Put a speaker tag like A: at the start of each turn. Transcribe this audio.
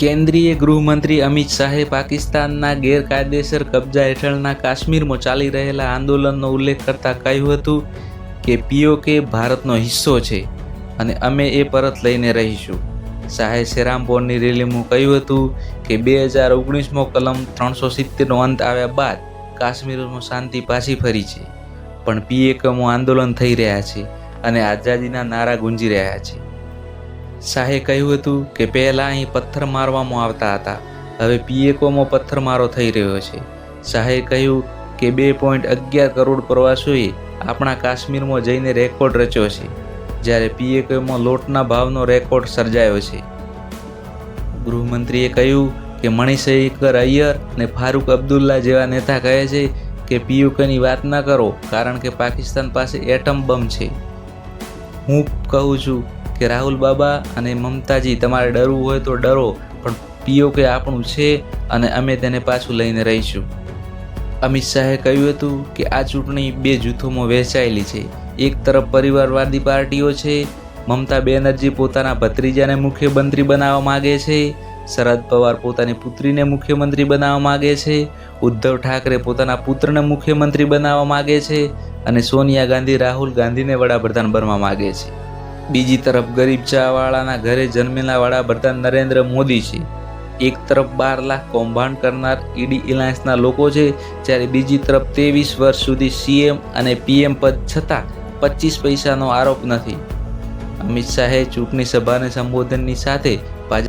A: કેન્દ્રીય ગૃહમંત્રી અમિત શાહે પાકિસ્તાનના ગેરકાયદેસર કબજા હેઠળના કાશ્મીરમાં ચાલી રહેલા આંદોલનનો ઉલ્લેખ કરતાં કહ્યું હતું કે પીઓકે ભારતનો હિસ્સો છે અને અમે એ પરત લઈને રહીશું. શાહે સેરામપોરની રેલીમાં કહ્યું હતું કે, બે હજાર ઓગણીસમો કલમ ત્રણસો સિત્તેરનો અંત આવ્યા બાદ કાશ્મીરમાં શાંતિ પાછી ફરી છે, પણ પીએકમો આંદોલન થઈ રહ્યા છે અને આઝાદીના નારા ગુંજી રહ્યા છે. શાહે કહ્યું હતું કે પહેલાં અહીં પથ્થર મારવામાં આવતા હતા. હવે પીએકોમાં પથ્થરમારો થઈ રહ્યો છે. શાહે કહ્યું કે બે પોઈન્ટ અગિયાર કરોડ પ્રવાસીઓએ આપણા કાશ્મીરમાં જઈને રેકોર્ડ રચ્યો છે. જ્યારે પીએકોમાં લોટના ભાવનો રેકોર્ડ સર્જાયો છે. ગૃહમંત્રીએ કહ્યું કે મણિશંકર અય્યર અને ફારૂક અબ્દુલ્લા જેવા નેતા કહે છે કે પીયુકેની વાત ન કરો, કારણ કે પાકિસ્તાન પાસે એટમ બમ છે. હું કહું છું કે રાહુલ બાબા અને મમતાજી તમારે ડરવું હોય તો ડરો, પણ પીઓકે આપણું છે અને અમે તેને પાછું લઈને રહીશું. અમિત શાહે કહ્યું હતું કે આ ચૂંટણી બે જૂથોમાં વહેંચાયેલી છે. એક તરફ પરિવારવાદી પાર્ટીઓ છે, મમતા બેનર્જી પોતાના ભત્રીજાને મુખ્યમંત્રી બનાવવા માગે છે, શરદ પવાર પોતાની પુત્રીને મુખ્યમંત્રી બનાવવા માગે છે, ઉદ્ધવ ઠાકરે પોતાના પુત્રને મુખ્યમંત્રી બનાવવા માગે છે અને સોનિયા ગાંધી રાહુલ ગાંધીને વડાપ્રધાન બનવા માગે છે. બીજી તરફ ગરીબ ચાવાળાના ઘરે જન્મેલા બધા નરેન્દ્ર મોદી છે. એક તરફ બાર લાખ કૌભાંડ કરનાર ઈડી ઇલાયન્સના લોકો છે, જ્યારે બીજી તરફ ત્રેવીસ વર્ષ સુધી સીએમ અને પીએમ પદ છતાં પચીસ પૈસાનો આરોપ નથી. અમિત શાહે ચૂંટણી સભાને સંબોધનની સાથે